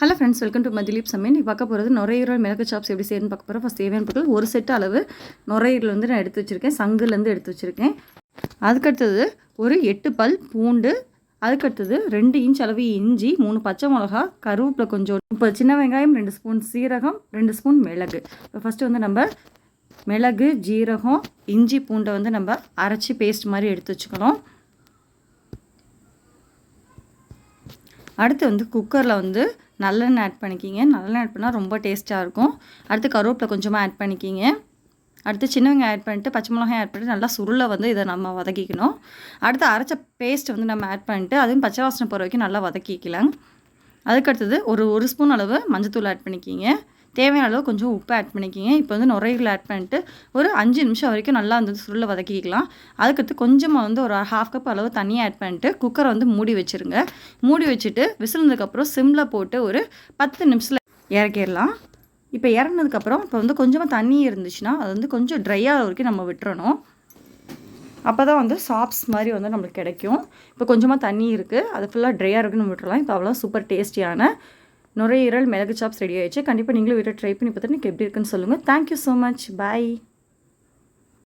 Hello friends welcome to மதிலீப் சமையல் நீ பார்க்க போகிறது நுரையீரல் மிளகு சாப்ஸ் எப்படி செய்யணும்னு பார்க்க போகிறோம் ஃபஸ்ட் தேவையான பொருட்கள் ஒரு செட் அளவு நுரையீரல் வந்து நான் எடுத்து வச்சுருக்கேன். சங்குலேருந்து எடுத்து வச்சுருக்கேன். அதுக்கடுத்தது ஒரு எட்டு பல் பூண்டு அதுக்கடுத்தது ரெண்டு இன்ச் அளவு இஞ்சி மூணு பச்சை மிளகா கருவேப்பிலை கொஞ்சம் இப்போ சின்ன வெங்காயம் ரெண்டு ஸ்பூன் சீரகம் ரெண்டு ஸ்பூன் மிளகு. இப்போ ஃபஸ்ட்டு வந்து நம்ம மிளகு ஜீரகம் இஞ்சி பூண்டை வந்து நம்ம அரைச்சி பேஸ்ட் மாதிரி எடுத்து வச்சுக்கணும். அடுத்து வந்து குக்கரில் வந்து நல்லெண்ணெய் ஆட் பண்ணிக்கிங்க. நல்லெண்ணெய் ஆட் பண்ணால் ரொம்ப டேஸ்ட்டாக இருக்கும். அடுத்து கருவேப்பிலை கொஞ்சமாக ஆட் பண்ணிக்கிங்க. அடுத்து சின்ன வெங்காயம் ஆட் பண்ணிட்டு பச்சை மிளகாய் ஆட் பண்ணிட்டு நல்லா சுருளை வந்து இதை நம்ம வதக்கிக்கணும். அடுத்து அரைச்ச பேஸ்ட் வந்து நம்ம ஆட் பண்ணிட்டு அதுவும் பச்சை வாசனை போகிற வரைக்கும் நல்லா வதக்கிக்கலாம். அதுக்கடுத்தது ஒரு ஒரு ஸ்பூன் அளவு மஞ்சத்தூள் ஆட் பண்ணிக்கிங்க. தேவையான அளவு கொஞ்சம் உப்பு ஆட் பண்ணிக்கிங்க. இப்போ வந்து நுரையீரல் ஆட் பண்ணிட்டு ஒரு அஞ்சு நிமிஷம் வரைக்கும் நல்லா வந்து சுருளை வதக்கிக்கலாம். அதுக்கடுத்து கொஞ்சமாக வந்து ஒரு ஹாஃப் கப் அளவு தண்ணியை ஆட் பண்ணிட்டு குக்கரை வந்து மூடி வச்சுருங்க. மூடி வச்சுட்டு விசிலதுக்கப்புறம் சிம்மில் போட்டு ஒரு பத்து நிமிஷத்தில் இறக்கிடலாம். இப்போ இறங்கினதுக்கப்புறம் இப்போ வந்து கொஞ்சமாக தண்ணி இருந்துச்சுன்னா அது வந்து கொஞ்சம் ட்ரையாக வரைக்கும் நம்ம விட்டுறணும். அப்போ தான் வந்து சாப்ஸ் மாதிரி வந்து நம்மளுக்கு கிடைக்கும். இப்போ கொஞ்சமாக தண்ணி இருக்குது அது ஃபுல்லாக ட்ரையாக இருக்குன்னு நம்ம விட்டுறலாம். இப்போ அவ்வளோ சூப்பர் டேஸ்டியான நுரையீரல் மிளகு சாப்ஸ் ரெடி ஆயிடுச்சு. கண்டிப்பாக நீங்களும் வீட்டை ட்ரை பண்ணி பார்த்துட்டு எனக்கு எப்படி இருக்குன்னு சொல்லுங்கள் தேங்க்யூ ஸோ மச் பாய்